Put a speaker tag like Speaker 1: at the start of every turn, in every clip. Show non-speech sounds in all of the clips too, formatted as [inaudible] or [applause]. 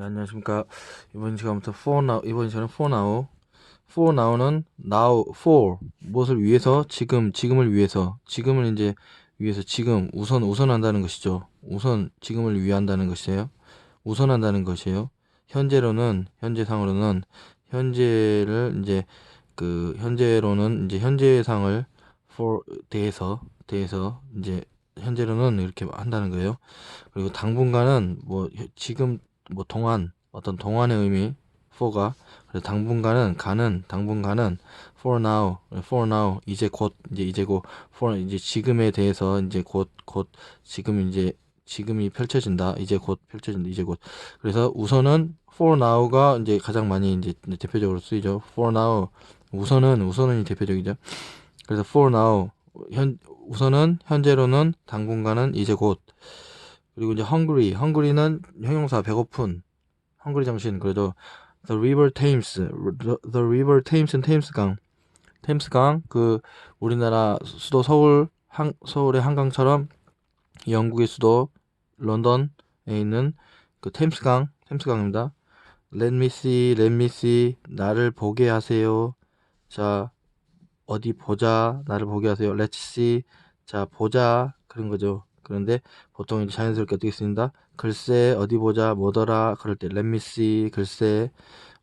Speaker 1: 네, 안녕하십니까. 이번 시간부터 for now, 이번 시간은 for now. for now는 now, for, 무엇을 위해서, 지금, 지금을 위해서, 지금을 이제 위해서, 지금, 우선, 우선한다는 것이죠. 우선, 지금을 위한다는 것이에요. 우선한다는 것이에요. 현재로는, 현재상으로는, 현재를 이제, 그, 현재로는 이제 현재상을 for, 대해서, 대해서, 이제, 현재로는 이렇게 한다는 거예요. 그리고 당분간은 뭐, 지금, 뭐 동안 어떤 동안의 의미 for가 그래서 당분간은 가는 당분간은 for now for now 이제 곧 이제 이제 곧 for 이제 지금에 대해서 이제 곧곧 지금 이제 지금이 펼쳐진다 이제 곧 펼쳐진다 이제 곧. 그래서 우선은 for now가 이제 가장 많이 이제 대표적으로 쓰이죠. for now 우선은 우선은 대표적이죠. 그래서 for now 현 우선은 현재로는 당분간은 이제 곧 그리고 이제 hungry, hungry는 형용사 배고픈, hungry 정신 그래도 the river Thames, the, river Thames는 템스강, 템스강 그 우리나라 수도 서울 한, 서울의 한강처럼 영국의 수도 런던에 있는 그 템스강, 템스강입니다. Let me see, let me see, 나를 보게 하세요. 자, 어디 보자, 나를 보게 하세요. Let's see, 자 보자 그런 거죠. 그런데 보통 이제 자연스럽게 어떻게 쓰인다? 글쎄 어디 보자 뭐더라 그럴 때 let me see 글쎄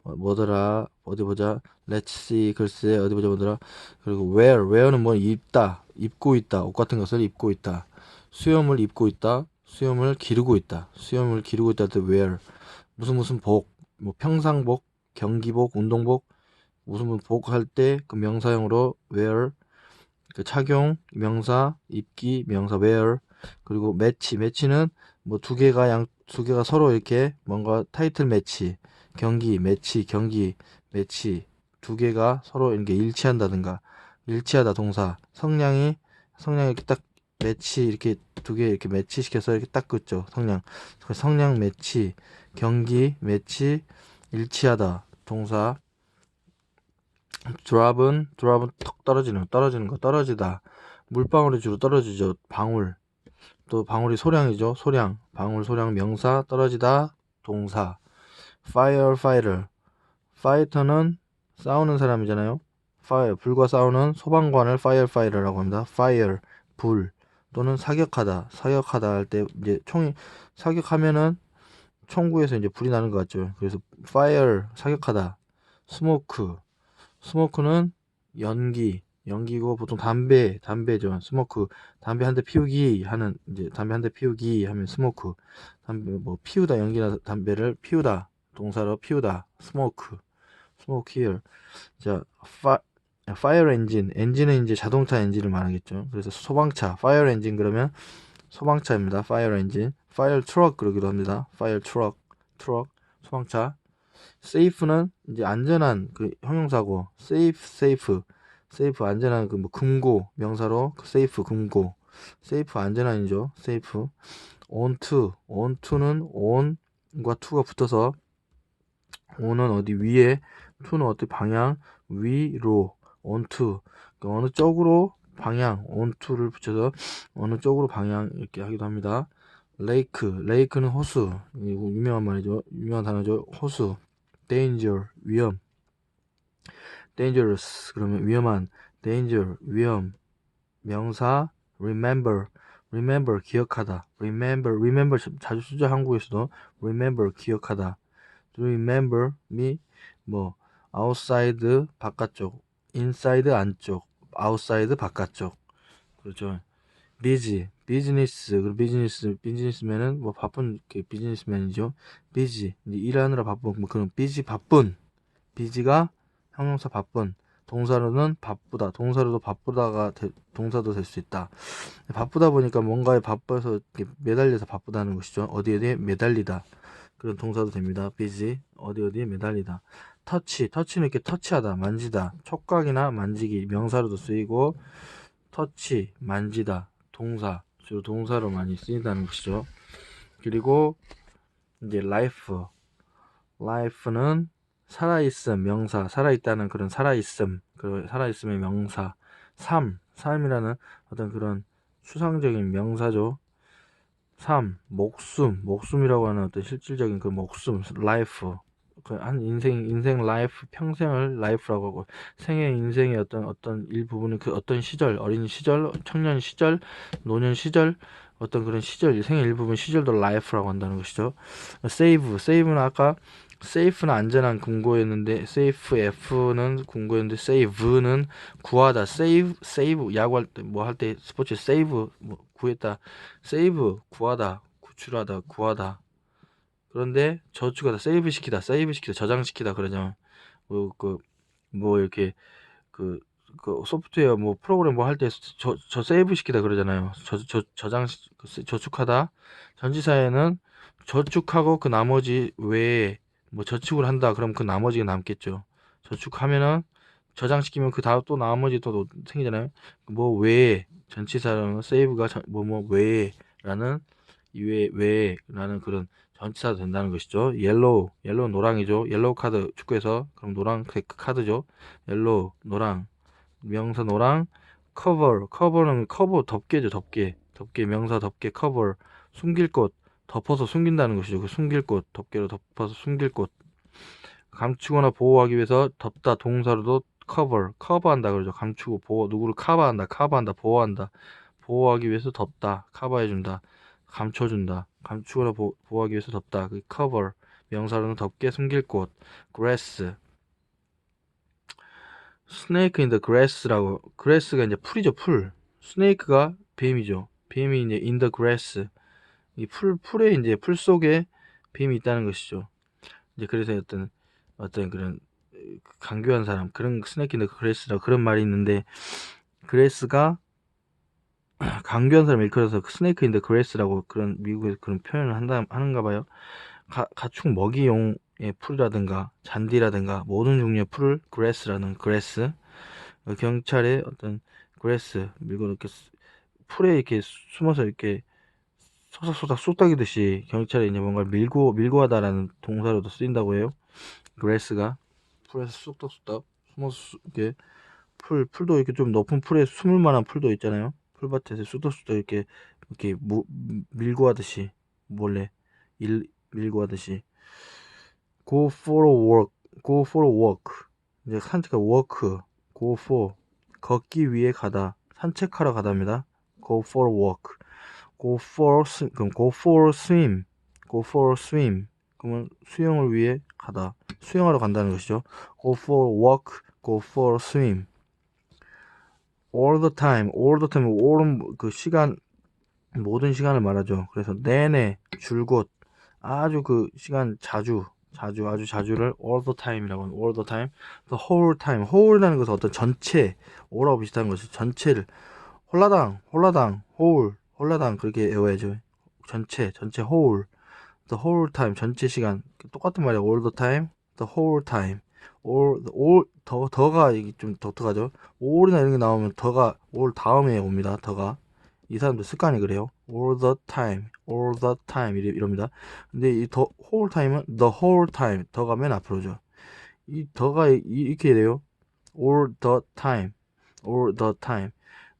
Speaker 1: 어, 뭐더라 어디 보자 let's see 글쎄 어디 보자 뭐더라. 그리고 wear wear는 뭐 입다 입고 있다 옷 같은 것을 입고 있다. 수염을 입고 있다 수염을 기르고 있다. 수염을 기르고 있다 때 wear 무슨 무슨 복 뭐 평상복 경기복 운동복 무슨 무슨 복 할 때 그 명사형으로 wear 그 착용 명사 입기 명사 wear 그리고 매치. 매치는 뭐 두 개가 양 두 개가 서로 이렇게 뭔가 타이틀 매치 경기 매치 경기 매치 두 개가 서로 이렇게 일치한다든가 일치하다 동사. 성량이 성량 이렇게 딱 매치 이렇게 두 개 이렇게 매치시켜서 이렇게 딱 긋죠 성량 그 성량 매치 경기 매치 일치하다 동사. 드랍은 드랍은 턱 떨어지는 거 떨어지는 거 떨어지다. 물방울이 주로 떨어지죠 방울 또 방울이 소량이죠. 소량. 방울 소량 명사 떨어지다 동사. firefighter. 파이터는 싸우는 사람이잖아요. fire 불과 싸우는 소방관을 firefighter라고 합니다. fire 불 또는 사격하다. 사격하다 할 때 이제 총이 사격하면은 총구에서 이제 불이 나는 것 같죠. 그래서 fire 사격하다. smoke smoke는 연기 연기고 보통 담배, 담배죠. 스모크. 담배 한 대 피우기 하는 이제 담배 한 대 피우기 하면 스모크. 담배 뭐 피우다 연기나 담배를 피우다 동사로 피우다 스모크. 스모크 here. 자, 파 파이어 엔진. 엔진은 이제 자동차 엔진을 말하겠죠. 그래서 소방차. 파이어 엔진 그러면 소방차입니다. 파이어 엔진. 파이어 트럭 그러기도 합니다. 파이어 트럭. 트럭. 소방차. 세이프는 이제 안전한 그 형용사고 세이프 세이프 안전한 그 뭐 금고 명사로 그 세이프 금고. 세이프 안전한이죠 세이프. onto onto는 on과 to가 붙어서 on은 어디 위에 to는 어디 방향 위로 onto 그러니까 어느 쪽으로 방향 onto를 붙여서 어느 쪽으로 방향 이렇게 하기도 합니다. 레이크 레이크는 호수. 유명한 말이죠. 유명한 단어죠. 호수. danger 위험 dangerous 그러면 위험한 danger 위험 명사 remember remember 기억하다 remember remember 자주 쓰죠 한국에서도 remember 기억하다 remember me 뭐 outside 바깥쪽 inside 안쪽 outside 바깥쪽 그렇죠 busy 비즈니스 그리고 비즈니스 비즈니스맨은 뭐 바쁜 비즈니스맨이죠 비지 일하느라 바쁜 뭐 그런 비지 바쁜 비지가 형용사 바쁜 동사로는 바쁘다 동사로도 바쁘다가 되, 동사도 될 수 있다. 바쁘다 보니까 뭔가에 바빠서 매달려서 바쁘다는 것이죠. 어디 어디에 매달리다. 그런 동사도 됩니다. busy 어디 어디에 매달리다. 터치 터치는 이렇게 터치하다 만지다. 촉각이나 만지기 명사로도 쓰이고 터치 만지다 동사 주로 동사로 많이 쓰인다는 것이죠. 그리고 이제 life life는 살아있음 명사 살아있다는 그런 살아있음 그 살아있음의 명사 삶. 삶이라는 어떤 그런 추상적인 명사죠. 삶, 목숨, 목숨이라고 하는 어떤 실질적인 그 목숨, 라이프, 그한 인생, 인생 라이프, 평생을 라이프라고 하고, 생애, 인생의 어떤, 어떤 일부분은 그 어떤 시절, 어린 시절, 청년 시절, 노년 시절, 어떤 그런 시절, 생애 일부분 시절도 라이프라고 한다는 것이죠. 세이브, 세이브는 아까 safe는 안전한 궁고였는데 safe F는 궁고였는데 save는 구하다. save save 야구할 때 뭐 할 때 스포츠 save 뭐 구했다. save 구하다. 구출하다. 구하다. 그런데 저축하다. save 시키다. save 시키다. 저장시키다. 그러죠 뭐그뭐 뭐 이렇게 그, 그 소프트웨어 뭐 프로그램 뭐 할 때 저 저 세이브 시키다 그러잖아요. 저 저 저장 그 저축하다. 전지사에는 저축하고 그 나머지 외에 뭐 저축을 한다. 그럼 그 나머지가 남겠죠. 저축하면은 저장시키면 그 다음 또 나머지 또 생기잖아요. 뭐 외에 전치사는 세이브가 뭐 뭐 외에라는 이외 외에라는 그런 전치사도 된다는 것이죠. 옐로우 옐로우 노랑이죠. 옐로우 카드 축구에서 그럼 노랑 카드죠. 옐로우 노랑 명사 노랑 커버 커버는 커버 덮개죠 덮개. 덮개 명사 덮개 커버 숨길 곳 덮어서 숨긴다는 것이죠. 그 숨길 곳, 덮개로 덮어서 숨길 곳. 감추거나 보호하기 위해서 덮다 동사로도 cover, 커버한다 그러죠. 감추고 보호, 누구를 커버한다, 커버한다, 보호한다. 보호하기 위해서 덮다, 커버해준다, 감춰준다. 감추거나 보, 호하기 위해서 덮다, 그 cover. 명사로는 덮개, 숨길 곳. grass. in the grass라고, grass가 이제 풀이죠, 풀. snake가 뱀이죠. 뱀이 이제 the grass. 이 풀, 풀에 이제 풀 속에 뱀이 있다는 것이죠. 이제 그래서 어떤, 어떤 그런 강교한 사람, 그런 스네이키드 그레스라 그런 말이 있는데, 그레스가 [clears throat] 강교한 사람 일컬어서 스네이크 인더 그레스라고 그런 미국에서 그런 표현을 한다, 하는가 봐요. 가, 가축 먹이용의 풀이라든가 잔디라든가 모든 종류의 풀을 그레스라는 그레스 경찰의 어떤 그레스 밀고 이렇게 풀에 이렇게 숨어서 이렇게 소삭소삭 쑥닥이듯이 경찰이 이제 뭔가 밀고 밀고 하다라는 동사로도 쓰인다고 해요. 그레스가 풀에서 쑥닥쑥닥 숨어서 이렇게 풀 풀도 이렇게 좀 높은 풀에 숨을 만한 풀도 있잖아요. 풀밭에서 쑥닥쑥닥 이렇게 이렇게 무, 밀고 하듯이 몰래 일 밀고 하듯이 go for a walk, go for a walk 이제 산책가 walk, go for 걷기 위해 가다 산책하러 가답니다. go for a walk go for 그럼 go for swim, go for swim. 그러면 수영을 위해 가다. 수영하러 간다는 것이죠. go for walk, go for swim. all the time, all the time, all은 그 시간 모든 시간을 말하죠. 그래서 내내 줄곧 아주 그 시간 자주 자주 아주 자주를 all the time이라고 하는 all the time, the whole time, whole이라는 것은 어떤 전체, all하고 비슷한 것이 전체를 홀라당, 홀라당, whole 홀라당 그렇게 외워야죠. 전체, 전체 whole, the whole time, 전체 시간 똑같은 말이야. all the time, the whole time, all, all 더 더가 이게 좀 독특하죠. all이나 이런 게 나오면 더가 all 다음에 옵니다. 더가 이 사람들 습관이 그래요. all the time, all the time 이럽니다. 근데 이더 whole time은 the whole time 더가 맨 앞으로죠. 이 더가 이렇게 돼요. all the time, all the time,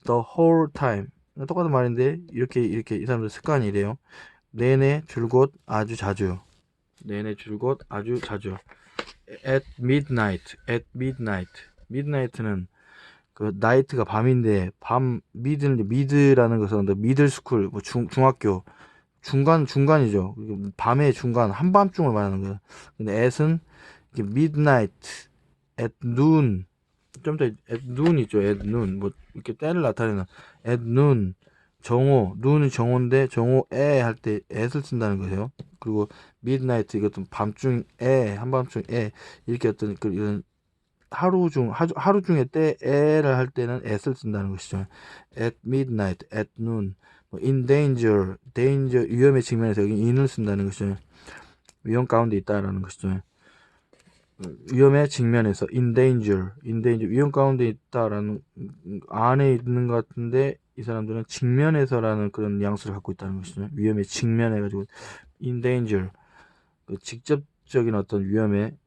Speaker 1: the whole time 똑같은 말인데 이렇게 이렇게 이 사람들 습관이 이래요. 내내 줄곧 아주 자주. 내내 줄곧 아주 자주. at midnight. at midnight. midnight는 그 나이트가 밤인데 밤 미드는 미드라는 것은 미들 스쿨 뭐 중, 중학교 중간 중간이죠. 밤의 중간 한밤중을 말하는 거예요. 근데 at은 midnight at noon 좀더 at 있죠. at 뭐 이렇게 때를 나타내는 at 정오 noon은 정오인데 정오에 할 때 at을 쓴다는 거예요. 그리고 midnight 이것도 밤중에 한밤중에 이렇게 어떤 그 이런 하루 중 하루, 하루 중에 때에를 할 때는 at을 쓴다는 것이죠. at midnight, at noon, 뭐 in danger, danger 위험의 측면에서 여기 in을 쓴다는 것이죠. 위험 가운데 있다라는 것이죠. 위험의 직면에서 in danger, in danger 위험 가운데 있다라는 안에 있는 것 같은데 이 사람들은 직면에서라는 그런 뉘앙스를 갖고 있다는 것이죠. 위험에 직면해 가지고 in danger 그 직접적인 어떤 위험에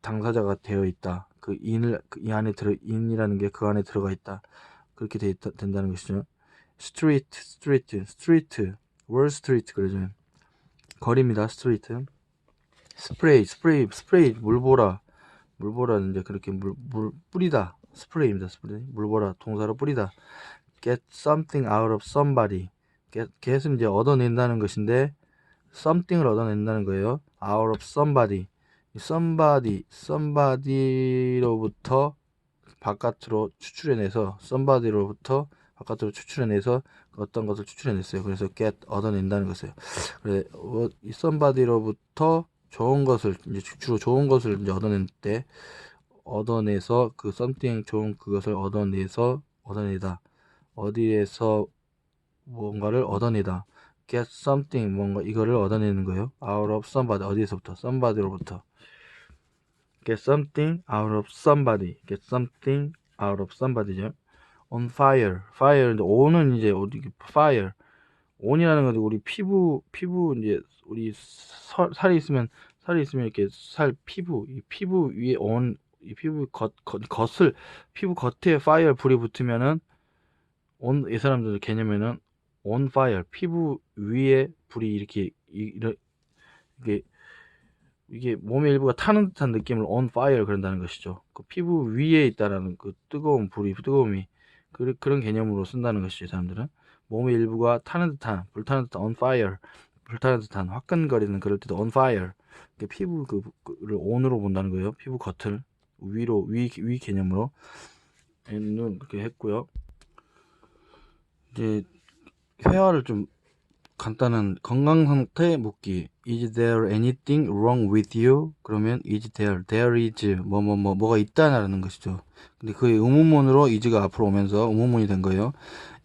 Speaker 1: 당사자가 되어 있다. 그 in을 그이 안에 들어 in이라는 게 그 안에 들어가 있다. 그렇게 돼 있다, 된다는 것이죠. street, street, street 월 스트리트 그러죠. 거리입니다. 스트리트. 스프레이, 스프레이, 스프레이, 물 보라. 물 보라는 이제 그렇게 물, 물 뿌리다. 스프레이입니다. 스프레이. 물 보라. 동사로 뿌리다. get something out of somebody. get, get은 이제 얻어낸다는 것인데 something을 얻어낸다는 거예요. out of somebody. 이 somebody, somebody로부터 바깥으로 추출해내서 somebody로부터 바깥으로 추출해내서 어떤 것을 추출해냈어요. 그래서 get 얻어낸다는 것이에요. 그래, 어, 이 somebody로부터 좋은 것을 이제 주로 좋은 것을 이제 얻어낼 때 얻어내서 그 something 좋은 그것을 얻어내서 얻어내다 어디에서 뭔가를 얻어내다 get something 뭔가 이거를 얻어내는 거예요. out of somebody 어디에서부터 somebody로부터 get something out of somebody get something out of somebody죠. on fire fire on은 이제 어디 fire 온이라는 건 우리 피부 피부 이제 우리 서, 살이 있으면 살이 있으면 이렇게 살 피부 이 피부 위에 온 이 피부 겉, 겉 겉을 피부 겉에 파이어 불이 붙으면은 온 이 사람들 개념에는 on fire 피부 위에 불이 이렇게 이- 이런 이게 이게 몸의 일부가 타는 듯한 느낌을 on fire 그런다는 것이죠. 그 피부 위에 있다라는 그 뜨거운 불이 뜨거움이 그, 그런 개념으로 쓴다는 것이죠. 이 사람들은 몸의 일부가 타는 듯한 불타는 듯한 on fire 불타는 듯한 화끈거리는 그럴 때도 on fire 피부 그, 그를 on으로 본다는 거예요. 피부 겉을 위로 위, 위 개념으로 는 그렇게 했고요. 이제 회화를 좀 간단한 건강 상태 묻기. Is there anything wrong with you? 그러면 is there, there is 뭐 뭐 뭐 뭐가 있다라는 것이죠. 근데 그 의문문으로 is가 앞으로 오면서 의문문이 된 거예요.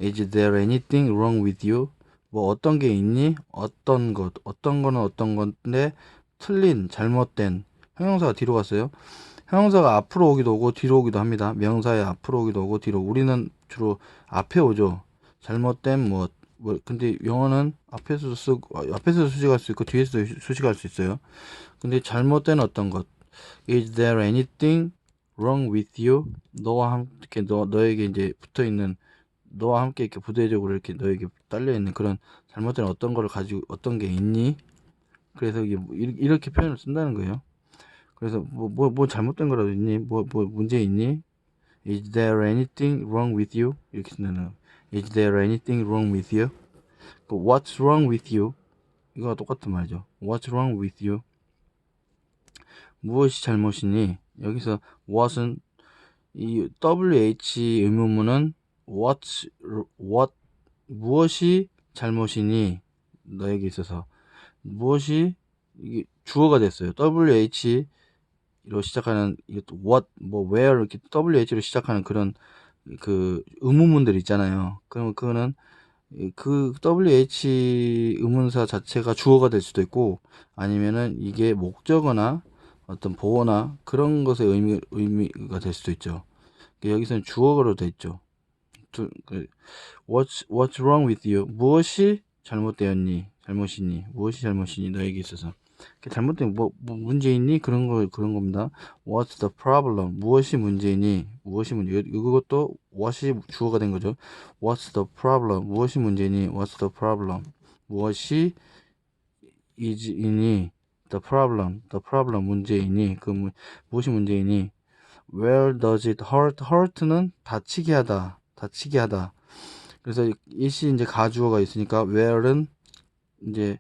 Speaker 1: Is there anything wrong with you? 뭐 어떤 게 있니? 어떤 것, 어떤 거는 어떤 건데 틀린, 잘못된 형용사가 뒤로 갔어요. 형용사가 앞으로 오기도 오고 뒤로 오기도 합니다. 명사의 앞으로 오기도 오고 뒤로. 우리는 주로 앞에 오죠. 잘못된 뭐, 뭐 근데 영어는 앞에서 쓰고 앞에서 수식할 수 있고 뒤에서 수식할 수 있어요. 근데 잘못된 어떤 것. Is there anything wrong with you? 너와 함께 너 너에게 이제 붙어 있는 너와 함께 이렇게 부대적으로 이렇게 너에게 딸려 있는 그런 잘못된 어떤 거를 가지고 어떤 게 있니? 그래서 이게 뭐 이- 이렇게 표현을 쓴다는 거예요. 그래서 뭐뭐뭐 잘못된 거라도 있니? 뭐뭐 문제 있니? Is there anything wrong with you? 이렇게 쓴다는 거. Is there anything wrong with you? 그 What's wrong with you? 이거와 똑같은 말이죠. What's wrong with you? 무엇이 잘못이니? 여기서 what은 이 WH 의문문은 what what 무엇이 잘못이니 너에게 있어서 무엇이 이게 주어가 됐어요. WH로 시작하는 what 뭐 where 이렇게 WH로 시작하는 그런 그 의문문들 있잖아요. 그러면 그거는 이- 그 WH 의문사 자체가 주어가 될 수도 있고 아니면은 이게 목적어나 어떤 보어나 그런 것의 의미, 의미가 될 수도 있죠. 그러니까 여기서는 주어로 돼 있죠. 두- 그, what's, what's wrong with you? 무엇이 잘못되었니? 잘못이니? 무엇이 잘못이니? 너에게 있어서. 그 잘못된 뭐, 뭐 문제 있니? 그런 거 그런 겁니다. What's the problem? 무엇이 문제니? 무엇이 문제? 이- 이것도 what이 주어가 된 거죠. What's the problem? 무엇이 문제니? What's the problem? 무엇이 is이니? The problem. The problem 문제이니? 그 무, 무엇이 문제이니? Where does it hurt? hurt는 다치게 하다. 다치게 하다. 그래서 이시 이제 가주어가 있으니까 where는 이제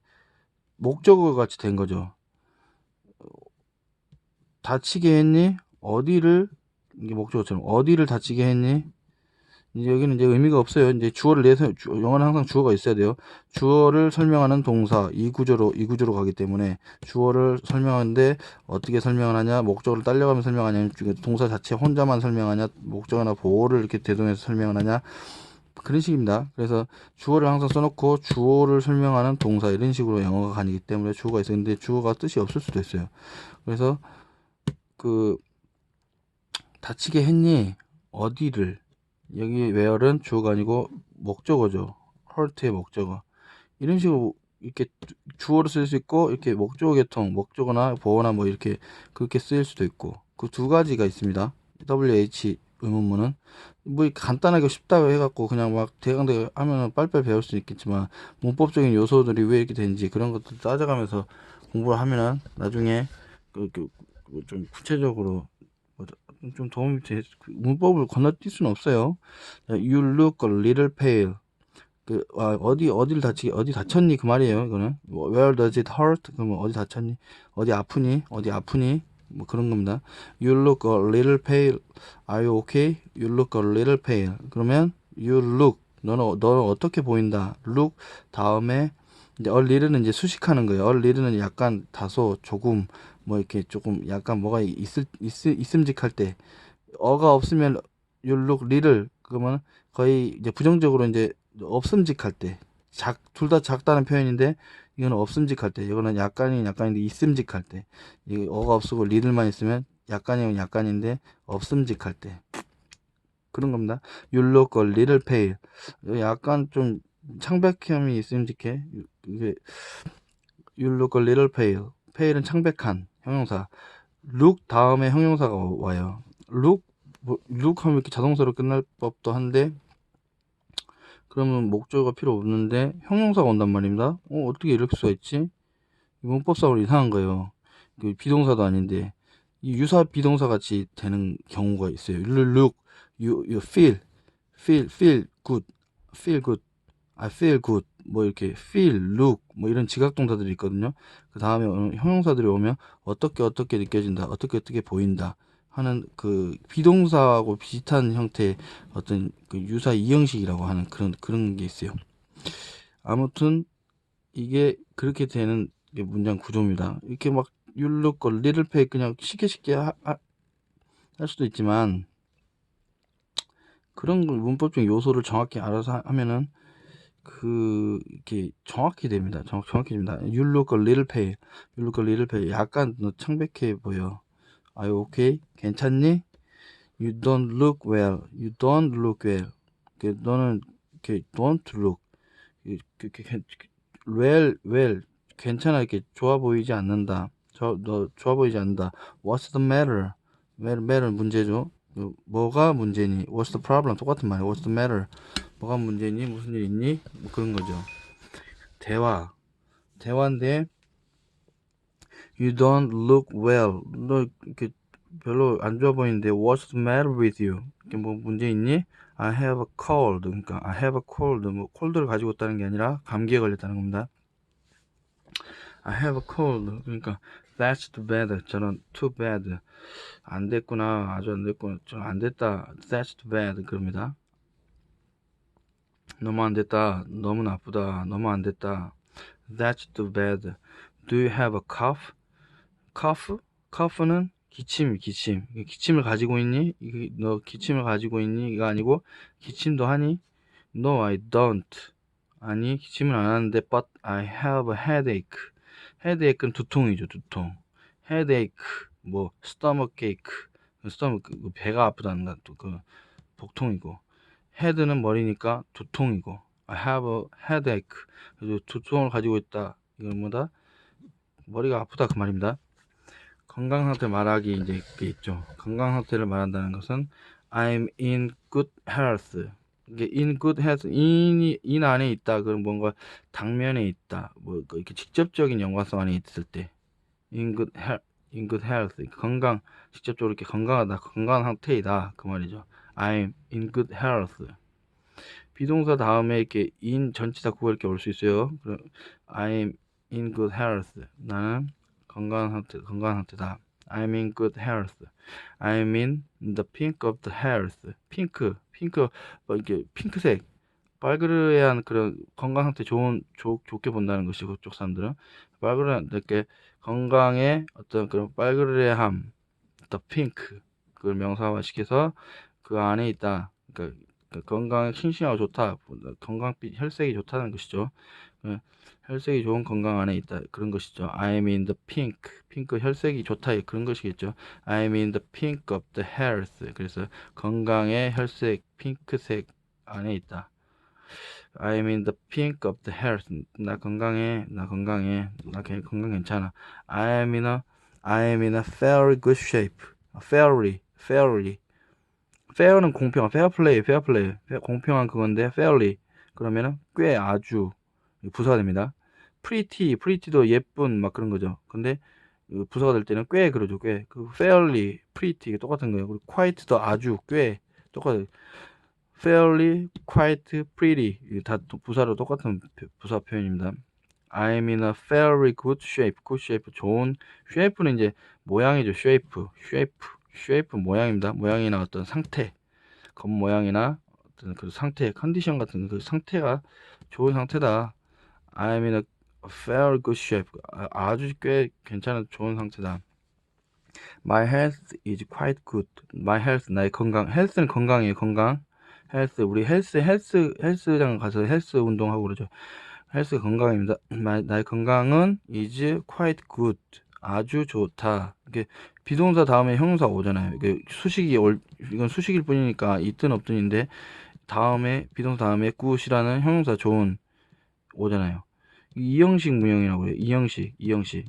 Speaker 1: 목적어 같이 된 거죠. 다치게 했니? 어디를 이게 목적어처럼 어디를 다치게 했니? 이제 여기는 이제 의미가 없어요. 이제 주어를 내서 주- 영어는 항상 주어가 있어야 돼요. 주어를 설명하는 동사 이 구조로 이 구조로 가기 때문에 주어를 설명하는데 어떻게 설명을 하냐? 목적어를 딸려가면 설명하냐? 동사 자체 혼자만 설명하냐? 목적어나 보호를 이렇게 대동해서 설명을 하냐? 그런 식입니다. 그래서 주어를 항상 써놓고 주어를 설명하는 동사 이런 식으로 영어가 가기 때문에 주어가. 근데 주어가 뜻이 없을 수도 있어요. 그래서 그 다치게 했니? 어디를? 여기 where은 주어가 아니고 목적어죠. hurt의 목적어. 이런 식으로 이렇게 주어로 쓸 수 있고 이렇게 목적어 계통, 목적어나 보어나 뭐 이렇게 그렇게 쓰일 수도 있고 그 두 가지가 있습니다. WH 의문문은 뭐 간단하게 쉽다고 해갖고 그냥 막 대강대강 하면은 빨리빨리 배울 수 있겠지만 문법적인 요소들이 왜 이렇게 되는지 그런 것들 따져가면서 공부를 하면은 나중에 그, 그, 그좀 구체적으로 뭐좀 도움이 돼그 문법을 건너뛸 수는 없어요. You look a little pale. 그 아, 어디 어디를 다치 어디 다쳤니 그 말이에요. 이거는 Where does it hurt? 그러면 어디 다쳤니? 어디 아프니? 어디 아프니? 뭐 그런 겁니다. You look a little pale. Are you okay? You look a little pale. 그러면 you look 너는 너는 어떻게 보인다. look 다음에 이제 a little는 이제 수식하는 거예요. a little는 약간 다소 조금 뭐 이렇게 조금 약간 뭐가 있을 있, 있음직할 때 어가 없으면 you look little 그러면 거의 이제 부정적으로 이제 없음직할 때 작 둘 다 작다는 표현인데 이거는 없음직할 때 이거는 약간이 약간인데 있음직할 때 이 어가 없고 little만 있으면 약간이면 약간인데 없음직할 때 그런 겁니다. You look a little pale. 약간 좀 창백함이 있음직해. 이게 You look a little pale. pale은 창백한 형용사. look 다음에 형용사가 와요. look 뭐, look 하면 이렇게 자동사로 끝날 법도 한데 그러면 목적어가 필요 없는데 형용사가 온단 말입니다. 어, 어떻게 이럴 수가 있지? 문법상으로 이상한 거예요. 그 비동사도 아닌데 이 유사 비동사 같이 되는 경우가 있어요. You look, you, you feel, feel, feel good, feel good, I feel good. 뭐 이렇게 feel, look 뭐 이런 지각 동사들이 있거든요. 그 다음에 형용사들이 오면 어떻게 어떻게 느껴진다, 어떻게 어떻게 보인다 하는 그 비동사하고 비슷한 형태의 어떤 그 유사 이형식이라고 하는 그런 그런 게 있어요. 아무튼 이게 그렇게 되는 게 문장 구조입니다. 이렇게 막 little pale 그냥 쉽게 쉽게 하, 하, 할 수도 있지만 그런 걸 문법적 요소를 정확히 알아서 하면은 그 이렇게 정확히 됩니다. 정확 정확히 됩니다. Look a little pale. 약간 너 창백해 보여. Are you okay? 괜찮니? You don't look well. You don't look well. 그 너는 이렇게 don't look 이렇게 well well 괜찮아 이렇게 좋아 보이지 않는다. 저 너 좋아 보이지 않는다. What's the matter? matter 문제죠. 그 뭐가 문제니? What's the problem? 똑같은 말이에요. What's the matter? 뭐가 문제니? 무슨 일 있니? 뭐 그런 거죠. 대화. 대화인데 You don't look well. 너 이렇게 별로 안 좋아 보이는데 What's the matter with you? 이게 뭐 문제 있니? I have a cold. 그러니까 I have a cold. 뭐 콜드를 가지고 있다는 게 아니라 감기에 걸렸다는 겁니다. I have a cold. 그러니까 that's too bad. 저는 too bad. 안 됐구나. 아주 안 됐구나. 좀 안 됐다. That's too bad. 그럽니다. 너무 안 됐다. 너무 나쁘다. 너무 안 됐다. That's too bad. Do you have a cough? Cough? cough는 기침, 기침. 기침을 가지고 있니? 너 기침을 가지고 있니? 이거 아니고 기침도 하니? No, I don't. 아니, 기침은 안 하는데 but I have a headache. headache는 두통이죠, 두통. headache, 뭐 stomach ache. stomach 배가 아프다는 것그 복통이고. 헤드는 머리니까 두통이고 I have a headache 두통을 가지고 있다 이건 뭐다 머리가 아프다 그 말입니다 건강 상태 말하기 이제 그게 있죠. 건강 상태를 말한다는 것은 I'm in good health. 이게 in good health in이 in 안에 있다. 그런 뭔가 당면에 있다. 뭐 이렇게 직접적인 연관성 안에 있을 때 in good health in good health. 건강 직접적으로 이렇게 건강하다 건강한 상태이다. 그 말이죠. I'm in good health. 비동사 다음에 이렇게 in 전치사 구가 이렇게 올 수 있어요. 그럼 I'm in good health. 나는 건강한 상태, 건강한 상태다. I'm in good health. I'm in the pink of the health. 핑크, 핑크, 뭐 이렇게 핑크색, 빨그레한 그런 건강 상태 좋은, 좋, 좋게 본다는 것이 그쪽 사람들은 빨그레 이렇게 건강의 어떤 그런 빨그레함, the pink 그걸 명사화 시켜서 그 안에 있다. 그러니까, 그 건강에 싱싱하고 좋다. 건강빛 혈색이 좋다는 것이죠. 그 혈색이 좋은 건강 안에 있다. 그런 것이죠. I'm in the pink. 핑크 혈색이 좋다. 그런 것이겠죠. I'm in the pink of the health. 그래서 건강의 혈색 핑크색 안에 있다. I'm in the pink of the health. 나 건강해. 나 건강해. 나 건강 괜찮아. I'm in a I'm in a fairly good shape. fairly fairly fair는 공평한, fair play, fair play, 공평한 그건데 fairly 그러면은 꽤 아주 부사가 됩니다. Pretty, pretty도 예쁜 막 그런 거죠. 근데 그 부사가 될 때는 꽤 그러죠. 꽤. 그 fairly, pretty 똑같은 거예요. 그리고 quite도 아주 꽤 똑같아요. fairly, quite, pretty 다또 부사로 똑같은 표- 부사 표현입니다. I'm in a fairly good shape. good shape 좋은 shape는 이제 모양이죠. shape, shape, shape 모양입니다. 모양이나 어떤 상태, 겉 모양이나 어떤 그 상태, 컨디션 같은 그 상태가 좋은 상태다. I'm in a fairly good shape. 아, 아주 꽤 괜찮은 좋은 상태다. My health is quite good. My health 나의 건강. health는 건강이에요. 건강. health 우리 헬스 헬스 헬스장 가서 헬스 운동하고 그러죠. 헬스 건강입니다. 마- 나의 건강은 is quite good. 아주 좋다. 이게 비동사 다음에 형용사 오잖아요. 이게 수식이 올 이건 수식일 뿐이니까 있든 없든인데 다음에 비동사 다음에 good이라는 형용사 좋은 오잖아요. 이형식 무형이라고 해요. 이형식, 이형식.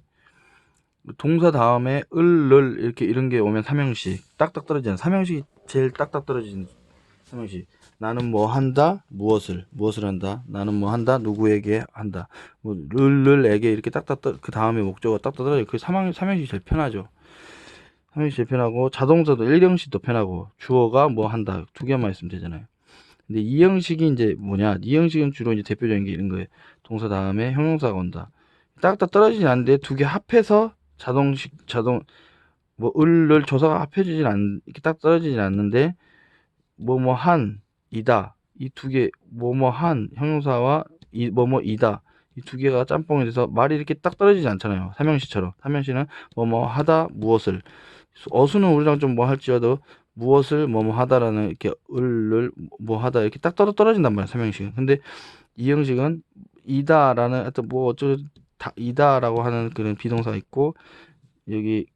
Speaker 1: 동사 다음에 을, 를 이렇게 이런 게 오면 삼형식. 딱딱 떨어지는 삼형식이 제일 딱딱 떨어지는 삼형식. 나는 뭐 한다? 무엇을? 무엇을 한다? 나는 뭐 한다? 누구에게 한다? 뭐 를, 를에게 이렇게 딱딱 떨, 그 다음에 목적어가 딱딱 떨어져. 그 삼형, 삼형식이 제일 편하죠. 삼형식 제일 편하고 자동사도 일형식도 편하고 주어가 뭐 한다. 두 개만 있으면 되잖아요. 근데 이 형식이 이제 뭐냐? 이 형식은 주로 이제 대표적인 게 이런 거예요. 동사 다음에 형용사가 온다. 딱딱 떨어지진 않는데 두 개 합해서 자동식 자동 뭐 을을 조사가 합해지진 않 이렇게 딱 떨어지진 않는데 뭐 뭐 한 이다. 이 두 개 뭐 뭐 한 형용사와 이 뭐 뭐 이다. 이 두 개가 짬뽕이 돼서 말이 이렇게 딱 떨어지지 않잖아요. 삼형시처럼. 삼형시는 뭐 뭐 하다 무엇을. 어수는 우리랑 좀 뭐 할지라도 무엇을 뭐 뭐 하다라는 이렇게 을을 뭐 하다 이렇게 딱 떨어 떨어진단 말이야 삼형식은. 근데 이 형식은 이다라는 하여튼 뭐 어쩌 다 이다라고 하는 그런 비동사가 있고 여기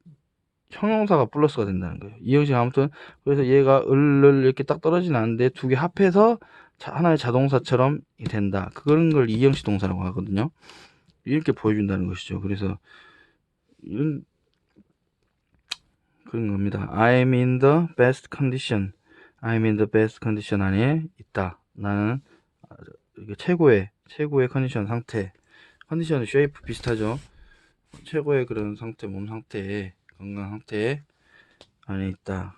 Speaker 1: 형용사가 플러스가 된다는 거예요. 이 형식 아무튼 그래서 얘가 을을 이렇게 딱 떨어지진 않는데 두 개 합해서 자- 하나의 자동사처럼 된다. 그런 걸 이 형식 동사라고 하거든요. 이렇게 보여준다는 것이죠. 그래서 이런 그런 겁니다. I'm in the best condition. I'm in the best condition 안에 있다. 나는 최고의 최고의 컨디션 상태. 컨디션 쉐이프 비슷하죠. 최고의 그런 상태, 몸 상태, 건강 상태 안에 있다.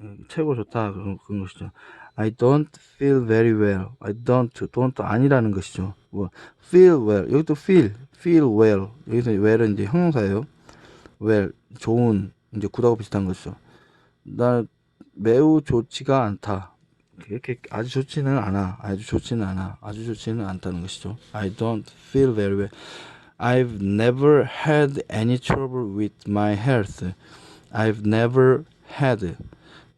Speaker 1: 음, 최고 좋다 그런, 그런 것이죠. I don't feel very well. I don't, don't 아니라는 것이죠. 뭐 feel well 여기도 feel, feel well 여기서 well은 이제 형용사예요. well 좋은 이제 굿하고 비슷한 것이죠. 나 매우 좋지가 않다. 이렇게 아주 좋지는 않아. 아주 좋지는 않아. 아주 좋지는 않다는 것이죠. I don't feel very well. I've never had any trouble with my health. I've never had.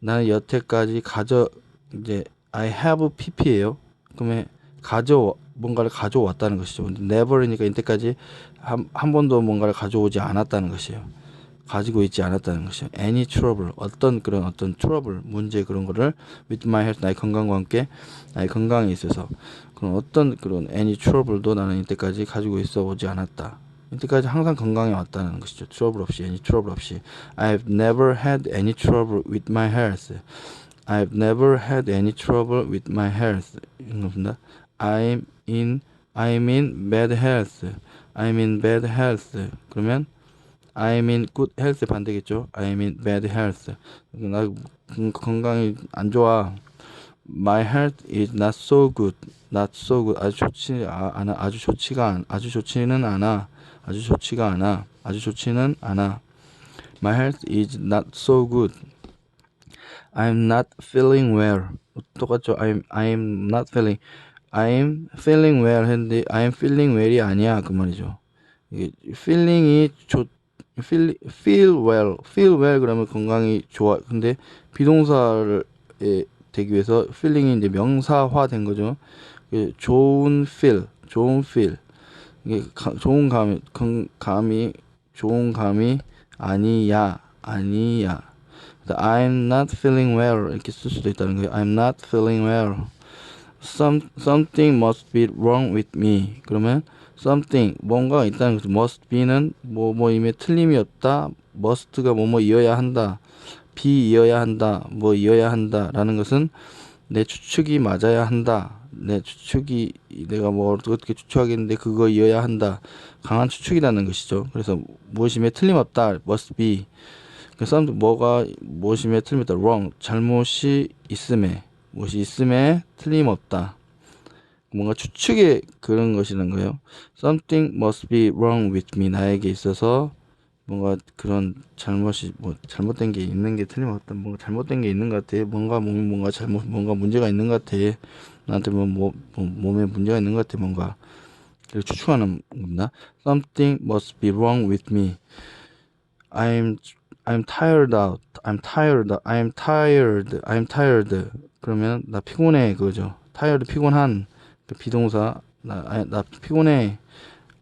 Speaker 1: 나는 여태까지 가져 이제 I have pp예요. 그러면 가져 뭔가를 가져왔다는 것이죠. 근데 never이니까 이때까지 한, 한 번도 뭔가를 가져오지 않았다는 것이에요. 가지고 있지 않았다는 것이요. Any trouble, 어떤 그런 어떤 trouble, 문제 그런 거를 with my health, 나의 건강과 함께 나의 건강에 있어서 그런 어떤 그런 any trouble도 나는 이때까지 가지고 있어 오지 않았다. 이때까지 항상 건강해 왔다는 것이죠. trouble 없이, any trouble 없이. I've never had any trouble with my health. I've never had any trouble with my health. 이런 겁니다. I'm in, I'm in bad health. I'm in bad health. 그러면 I'm in good health 반대겠죠. I'm in bad health. 나 건- 건강이 안 좋아. My health is not so good. Not so good. 아주 좋지 아- 않아. 아주 좋지가 않. 아주 좋지는 않아. 아주 좋지가 않아. 아주 좋지는 않아. My health is not so good. I'm not feeling well. 똑같죠. I'm I'm not feeling. I'm feeling well 했는데 I'm feeling well이 아니야 그 말이죠. 이게 feeling이 좋 feel feel well, feel well 그러면 건강이 좋아. 근데 비동사를 에, 되기 위해서 feeling이 이제 명사화된 거죠. 그 좋은 feel, 좋은 feel. 이게 가, 좋은 감이 건, 감이 좋은 감이 아니야, 아니야. I'm not feeling well 이렇게 쓸 수도 있다는 거예요. I'm not feeling well. Some something must be wrong with me. 그러면 something 뭔가가 있다는 거죠. must be는 뭐뭐임에 틀림이 없다. must가 뭐뭐 이어야 한다. be 이어야 한다, 뭐 이어야 한다라는 것은 내 추측이 맞아야 한다. 내 추측이 내가 뭐 어떻게 추측하겠는데 그거 이어야 한다. 강한 추측이라는 것이죠. 그래서 무엇임에 틀림없다. must be. 그래서 뭐가 무엇임에 틀림없다. wrong. 잘못이 있음에 무엇이 있음에 틀림없다. 뭔가 추측의 그런 것이라는 거예요. Something must be wrong with me. 나에게 있어서 뭔가 그런 잘못이 뭐 잘못된 게 있는 게 틀림없다. 뭔가 잘못된 게 있는 것 같아. 뭔가 몸 뭔가 잘못 뭔가 문제가 있는 것 같아. 나한테 뭐, 뭐, 뭐 몸에 문제가 있는 것 같아. 뭔가 추측하는 겁니다. Something must be wrong with me. I'm I'm tired out. I'm tired. I'm tired. I'm tired. 그러면 나 피곤해 그거죠. tired 피곤한 그 비동사 나, 아니, 나 피곤해.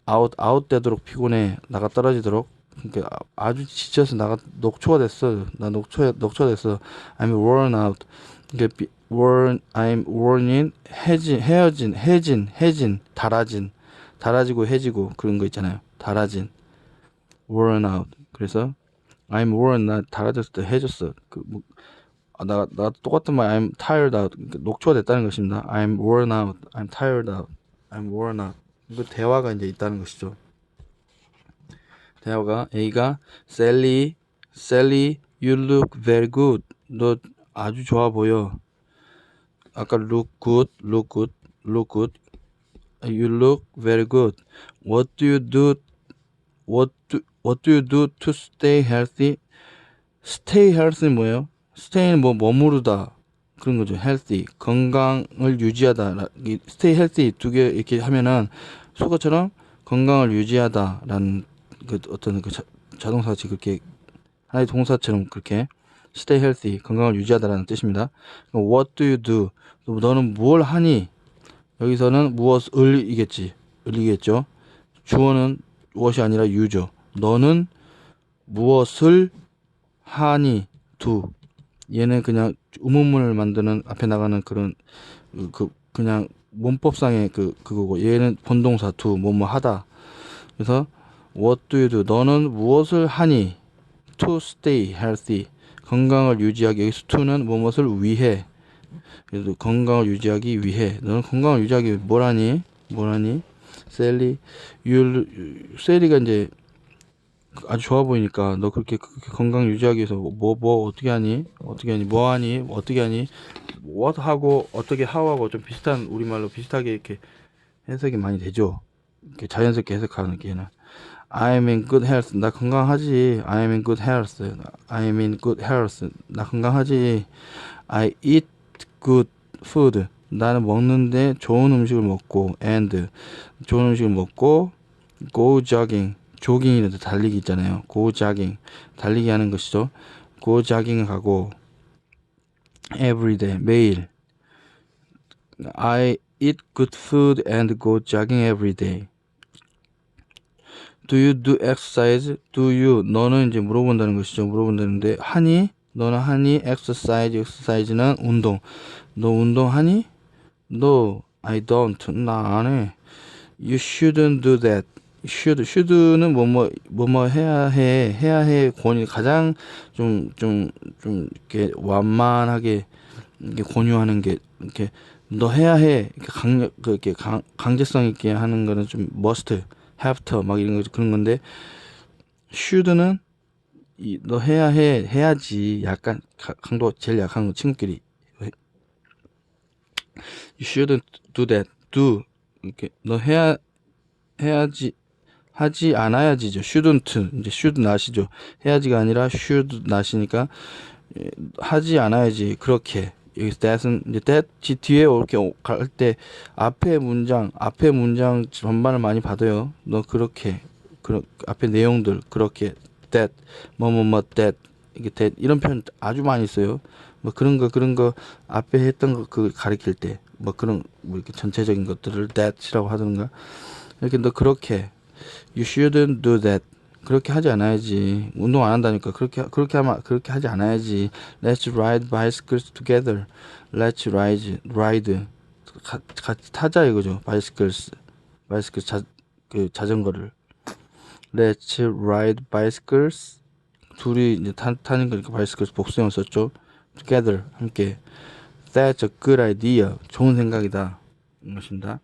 Speaker 1: 아웃 아웃 되도록 피곤해. 나가 떨어지도록 그러니까 아- 아주 지쳐서 나가 녹초가 됐어. 나 녹초 녹초가 됐어. I'm worn out. 그러니까 비- worn I'm worn in 해진 헤어진 해진 해진 달아진 달아지고 해지고 그런 거 있잖아요. 달아진 worn out. 그래서 I'm worn 나 달아졌을 때 해졌어. 그 뭐, 아, 나, 나 똑같은 말 I'm tired out 그러니까 녹초가 됐다는 것입니다. I'm worn out. I'm tired out. I'm worn out. 그 대화가 이제 있다는 것이죠. 대화가 A가 Sally, Sally, you look very good. 너 아주 좋아 보여. 아까 look good, look good, look good. You look very good. What do you do? What do What do you do to stay healthy? Stay healthy 뭐예요? Stay는 뭐 머무르다 그런 거죠. Healthy 건강을 유지하다. 이 Stay healthy 두개 이렇게 하면은 속어처럼 건강을 유지하다라는 그 어떤 그 자, 자동사지 그렇게 하나의 동사처럼 그렇게 stay healthy 건강을 유지하다라는 뜻입니다. 그럼 What do you do? 너는 뭘 하니? 여기서는 무엇을 이겠지. 을이겠죠. 주어는 무엇이 아니라 you죠. 너는 무엇을 하니? do. 얘는 그냥 의문문을 만드는 앞에 나가는 그런 그- 그 그냥 문법상의 그 그거고 얘는 본동사 do 뭐뭐 하다. 그래서 what do you do? 너는 무엇을 하니? to stay healthy. 건강을 유지하기 여기서 to는 무엇을 위해. 그래서 건강을 유지하기 위해. 너는 건강을 유지하기 위해 뭘 하니? 뭘 하니? 셀리, 유, 셀리가 이제 아주 좋아 보이니까 너 그렇게, 그렇게 건강 유지하기 위해서 뭐, 뭐, 어떻게 하니? 어떻게 하니? 뭐 하니? 어떻게 하니? what 하고 어떻게 how하고 좀 비슷한, 우리말로 비슷하게 이렇게 해석이 많이 되죠. 이렇게 자연스럽게 해석하는 게는. I'm in good health. 나 건강하지. I'm in good health. I'm in good health. 나 건강하지. I eat good food. 나는 먹는데 좋은 음식을 먹고 and 좋은 음식을 먹고 go jogging. 조깅이라도 달리기 있잖아요. jogging. 달리기 하는 것이죠. jogging 하고 every day 매일 I eat good food and go jogging every day. Do you do exercise? Do you? 너는 이제 물어본다는 것이죠. 물어본다는데 하니? 너는 하니? exercise, exercise는 운동. 너 운동하니? No, I don't. 나 안 해. You shouldn't do that. Should, should는 뭐 뭐 뭐 뭐 해야 해, 해야 해 권유 가장 좀 좀 좀 이렇게 완만하게 이렇게 권유하는 게 이렇게 너 해야 해 이렇게 강력 그렇게 강, 강제성 있게 하는 거는 좀 must, have to 막 이런 거 그런 건데 should는 이, 너 해야 해 해야지 약간 가- 강도 제일 약한 거 친구끼리. You shouldn't do that. Do. 이렇게 너 해야 해야지 하지 않아야지죠. shouldn't 이제 should not이죠. 해야지가 아니라 should not이니까 예, 하지 않아야지. 그렇게. 여기서 that은 이제 that 뒤에 이렇게 갈 때 앞에 문장 앞에 문장 전반을 많이 받아요. 너 그렇게 그런 앞에 내용들 그렇게 that 뭐뭐뭐 that 이게 that 이런 표현 아주 많이 써요. 뭐 그런 거 그런 거 앞에 했던 거 그 가리킬 때 뭐 그런 뭐 이렇게 전체적인 것들을 that이라고 하던가. 이렇게 너 그렇게 you shouldn't do that 그렇게 하지 않아야지 운동 안 한다니까 그렇게 그렇게 하면 그렇게 하지 않아야지 let's ride bicycles together let's ride ride 가, 같이 타자 이거죠 bicycles bicycles 자, 그 자전거를 let's ride bicycles 둘이 이제 타, 타는 거니까 바이스클 복수형 썼죠. together 함께. That's a good idea. 좋은 생각이다. 이것입니다.